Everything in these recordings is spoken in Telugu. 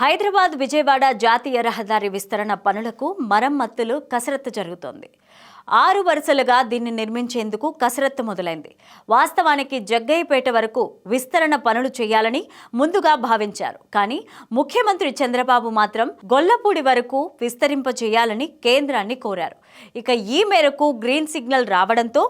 హైదరాబాద్ విజయవాడ జాతీయ రహదారి విస్తరణ పనులకు మరమ్మతులు కసరత్తు జరుగుతోంది. ఆరు వరుసలుగా దీన్ని నిర్మించేందుకు కసరత్తు మొదలైంది. వాస్తవానికి జగ్గయ్యపేట వరకు విస్తరణ పనులు చేయాలని ముందుగా భావించారు. కానీ ముఖ్యమంత్రి చంద్రబాబు మాత్రం గొల్లపూడి వరకు విస్తరింప చేయాలని కేంద్రాన్ని కోరారు. ఇక ఈ మేరకు గ్రీన్ సిగ్నల్ రావడంతో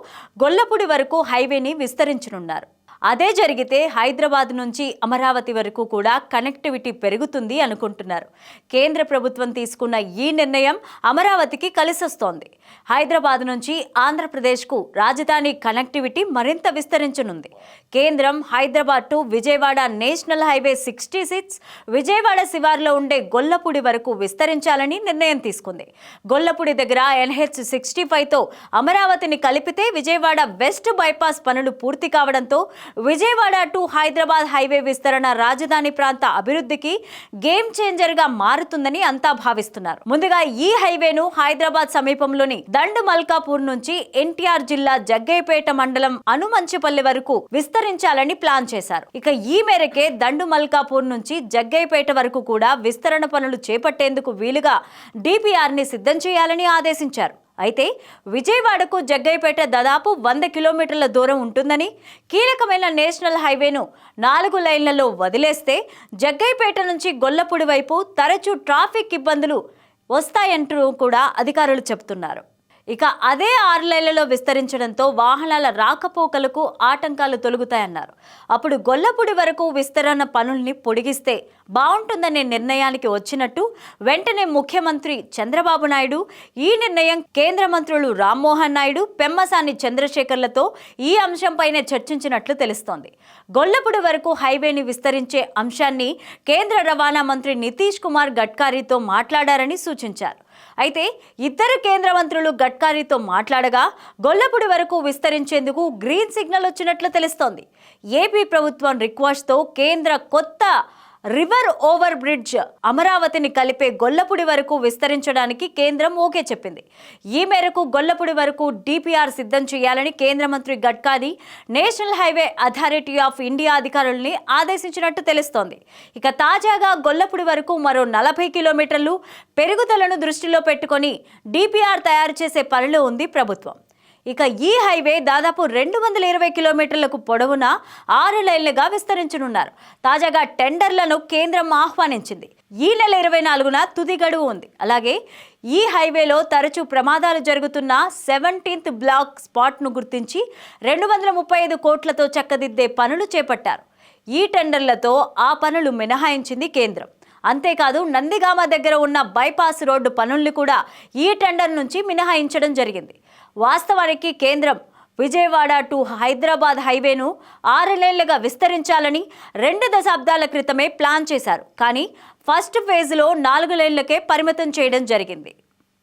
గొల్లపూడి వరకు హైవేని విస్తరించనున్నారు. అదే జరిగితే హైదరాబాద్ నుంచి అమరావతి వరకు కూడా కనెక్టివిటీ పెరుగుతుంది అనుకుంటున్నారు. కేంద్ర ప్రభుత్వం తీసుకున్న ఈ నిర్ణయం అమరావతికి కలిసొస్తోంది. హైదరాబాద్ నుంచి ఆంధ్రప్రదేశ్కు రాజధాని కనెక్టివిటీ మరింత విస్తరించనుంది. కేంద్రం Hyderabad to Vijayawada national highway sixty six Vijayawada శివార్లో ఉండే గొల్లపూడి వరకు విస్తరించాలని నిర్ణయం తీసుకుంది. గొల్లపూడి దగ్గర ఎన్హెచ్ సిక్స్టీ ఫైవ్తో అమరావతిని కలిపితే విజయవాడ వెస్ట్ బైపాస్ పనులు పూర్తి కావడంతో విజయవాడ టు హైదరాబాద్ హైవే విస్తరణ రాజధాని ప్రాంత అభివృద్ధికి గేమ్ చేంజర్గా మారుతుందని అంతా భావిస్తున్నారు. ముందుగా ఈ హైవేను హైదరాబాద్ సమీపంలోని దండు మల్కాపూర్ నుంచి ఎన్టీఆర్ జిల్లా జగ్గయ్యపేట మండలం అనుమంచిపల్లి వరకు విస్తరించాలని ప్లాన్ చేశారు. ఇక ఈ మేరకే దండు మల్కాపూర్ నుంచి జగ్గయ్యపేట వరకు కూడా విస్తరణ పనులు చేపట్టేందుకు వీలుగా డిపిఆర్ని సిద్ధం చేయాలని ఆదేశించారు. అయితే విజయవాడకు జగ్గయ్యపేట దాదాపు వంద కిలోమీటర్ల దూరం ఉంటుందని కీలకమైన నేషనల్ హైవేను నాలుగు లైన్లలో వదిలేస్తే జగ్గయ్యపేట నుంచి గొల్లపూడి వైపు తరచూ ట్రాఫిక్ ఇబ్బందులు వస్తాయంటూ కూడా అధికారులు చెబుతున్నారు. ఇక అదే ఆరు లైన్లలో విస్తరించడంతో వాహనాల రాకపోకలకు ఆటంకాలు తొలుగుతాయన్నారు. అప్పుడు గొల్లపూడి వరకు విస్తరణ పనుల్ని పొడిగిస్తే బాగుంటుందనే నిర్ణయానికి వచ్చినట్టు వెంటనే ముఖ్యమంత్రి చంద్రబాబు నాయుడు ఈ నిర్ణయం కేంద్ర మంత్రులు రామ్మోహన్ నాయుడు పెమ్మసాని చంద్రశేఖర్లతో ఈ అంశంపైనే చర్చించినట్లు తెలుస్తోంది. గొల్లపూడి వరకు హైవేని విస్తరించే అంశాన్ని కేంద్ర రవాణా మంత్రి నితీష్ కుమార్ గడ్కారీతో మాట్లాడారని సూచించారు. అయితే ఇద్దరు కేంద్ర మంత్రులు గడ్కారీతో మాట్లాడగా గొల్లపూడి వరకు విస్తరించేందుకు గ్రీన్ సిగ్నల్ వచ్చినట్లు తెలుస్తోంది. ఏపీ ప్రభుత్వం రిక్వెస్ట్తో కేంద్ర కొత్త రివర్ ఓవర్ బ్రిడ్జ్ అమరావతిని కలిపే గొల్లపుడి వరకు విస్తరించడానికి కేంద్రం ఓకే చెప్పింది. ఈ మేరకు గొల్లపుడి వరకు డిపిఆర్ సిద్ధం చేయాలని కేంద్ర మంత్రి Gadkari national highway authority of India అధికారుల్ని ఆదేశించినట్టు తెలుస్తోంది. ఇక తాజాగా గొల్లపుడి వరకు మరో నలభై కిలోమీటర్లు పెరుగుదలను దృష్టిలో పెట్టుకొని డిపిఆర్ తయారు చేసే పనిలో ఉంది ప్రభుత్వం. ఇక ఈ హైవే దాదాపు రెండు వందల ఇరవై కిలోమీటర్లకు పొడవున ఆరు లైన్లుగా విస్తరించనున్నారు. తాజాగా టెండర్లను కేంద్రం ఆహ్వానించింది. ఈ నెల ఇరవై నాలుగున తుది గడువు ఉంది. అలాగే ఈ హైవేలో తరచూ ప్రమాదాలు జరుగుతున్న సెవెంటీన్త్ బ్లాక్ స్పాట్ను గుర్తించి రెండు వందల ముప్పై ఐదు కోట్లతో చక్కదిద్దే పనులు చేపట్టారు. ఈ టెండర్లతో ఆ పనులు మినహాయించింది కేంద్రం. అంతేకాదు నందిగామ దగ్గర ఉన్న బైపాస్ రోడ్డు పనుల్ని కూడా ఈ టెండర్ నుంచి మినహాయించడం జరిగింది. వాస్తవానికి కేంద్రం విజయవాడ టు హైదరాబాద్ హైవేను ఆరు లేన్లుగా విస్తరించాలని రెండు దశాబ్దాల క్రితమే ప్లాన్ చేశారు. కానీ ఫస్ట్ ఫేజ్లో నాలుగు లేన్లకే పరిమితం చేయడం జరిగింది.